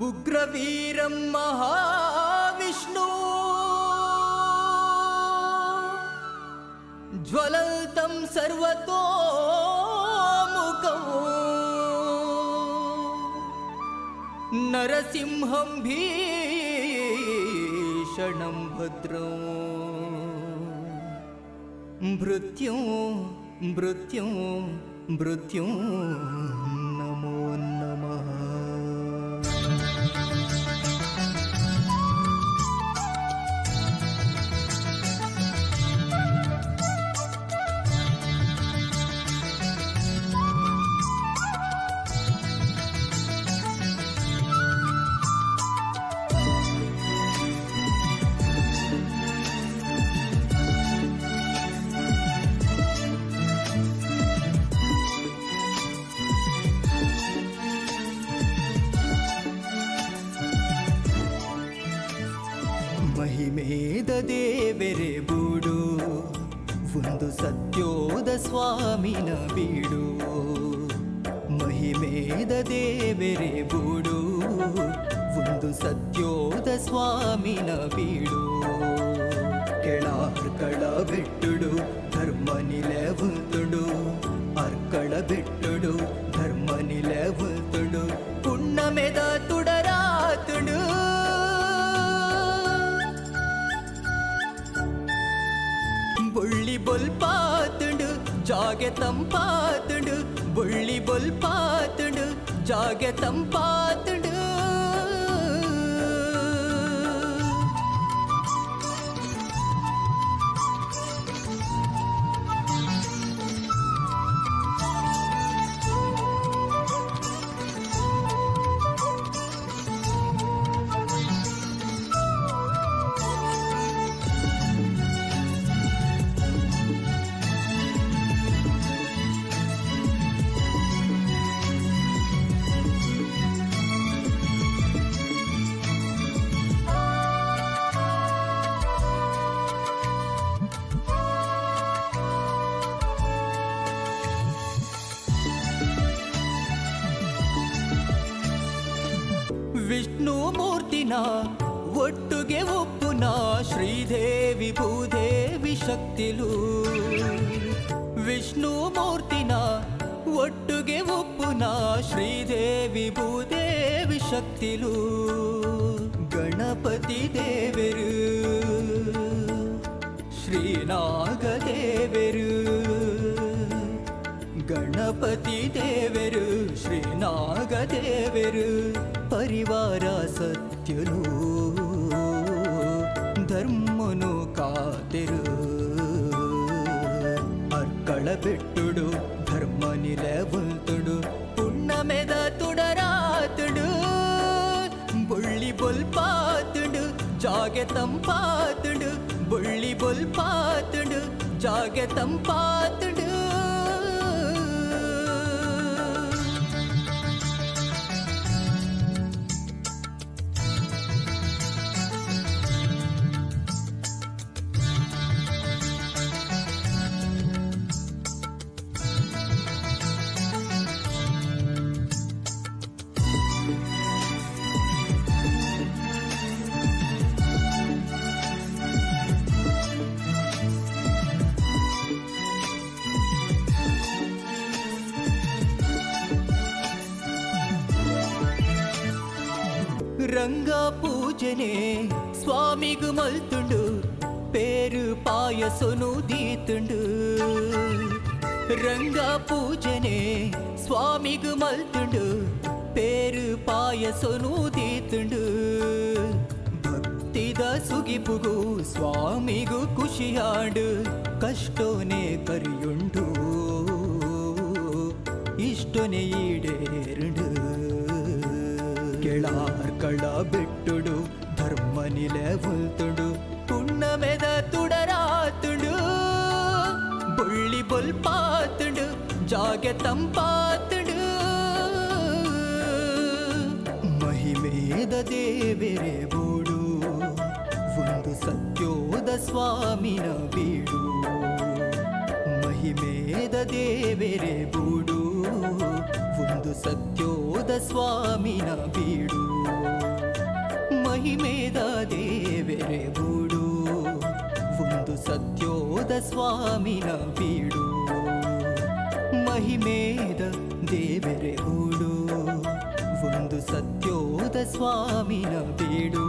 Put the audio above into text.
उग्रवीरं महाविष्णु। ज्वलन्तं सर्वतोमुखौ। नरसिंहं भीषणं भद्र। मृत्यु मृत्यु मृत्यु। ದೇವೆರೆ ಬೂಡು, ಒಂದು ಸತ್ಯೋದ ಸ್ವಾಮಿನ ಬೀಡು. ಮಹಿಮೇದ ದೇವೆರೆ ಬೂಡು, ಒಂದು ಸತ್ಯೋದ ಸ್ವಾಮಿನ ಬೀಡು. ಕೆಳಾರ್ಕಳ ಬಿಟ್ಟುಡು, ಧರ್ಮ ನಿಲವಂತುಡು ಅರ್ಕಳ ಬಿಟ್ಟುಡು, ಧರ್ಮ ನಿಲವಂತುಡು ಪುಣ್ಣಮೆದ ತುಡರಾತುಡು ಜಾಗೆ ತಂಪಾತುಂಡು ಬುಳ್ಳಿ ಬೊಲ್ಪಾತುಂಡು ಜಾಗೆ ತಂಪಾತುಂಡು ವಿಷ್ಣುಮೂರ್ತಿನ ಒಟ್ಟುಗೆ ಒಪ್ಪುನ ಶ್ರೀದೇವಿ ಭೂದೇವಿ ಶಕ್ತಿಲು. ವಿಷ್ಣು ವಿಷ್ಣುಮೂರ್ತಿನ ಒಟ್ಟುಗೆ ಒಪ್ಪುನ ಶ್ರೀದೇವಿ ಭೂದೇವಿ ಶಕ್ತಿಲು. ಗಣಪತಿ ದೇವರು, ಶ್ರೀನಾಗದೇವರು, ಗಣಪತಿ ದೇವರು ಶ್ರೀನಾಗದೇವರು నిలబెట్టుడు ధర్మ నిలవంతుడు ఉన్న మెద తుడరాతుడు బుళ్ళి బొల్పాతుడు జాగతం పాతుడు బుళ్ళి బొల్పాతుడు జాగతం పాతుడు. ರಂಗ ಪೂಜನೆ ಸ್ವಾಮಿಗು ಮಲ್ತುಂಡು ಪೇರು ಪಾಯಸನು ದೀತುಂಡು ರಂಗ ಪೂಜನೆ ಸ್ವಾಮಿಗು ಮಲ್ತುಂಡು ಪೇರು ಪಾಯಸನು ದೀತುಂಡು ಭಕ್ತಿದ ಸುಗಿಪುಗು ಸ್ವಾಮಿಗು ಖುಷಿಯಾಡು ಕಷ್ಟೋನೆ ಕರಿಯುಂಡು ಇಷ್ಟೊನೆ ಈಡೇರುಡು ಕೆಳಾರ್ಕಳ ಬೆಟ್ಟುಡು ಧರ್ಮ ನಿಲವಂತುಡು ಪುಣ್ಣಮೆದ ತುಡರಾತುಡು ಬುಳ್ಳಿ ಬೊಲ್ಪಾತುಡು ಜಾಗೆ ತಂಪಾತುಡು ಮಹಿಮೇದ ದೇವೆರೆ ಬೂಡು ಒಂದು ಸತ್ಯೋದ ಸ್ವಾಮಿನ ಬೀಡು ಮಹಿಮೇದ ದೇವೆರೆ ಬೂಡು ಒಂದು ಸತ್ಯೋದ ಸ್ವಾಮಿನ ಬೀಡು ದೇವೆರೆ ಬೂಡು ಒಂದು ಸತ್ಯೋದ ಸ್ವಾಮಿನ ಬೀಡು ಮಹಿಮೇದ ದೇವೆರೆ ಬೂಡು ಒಂದು ಸತ್ಯೋದ ಸ್ವಾಮಿನ ಬೀಡು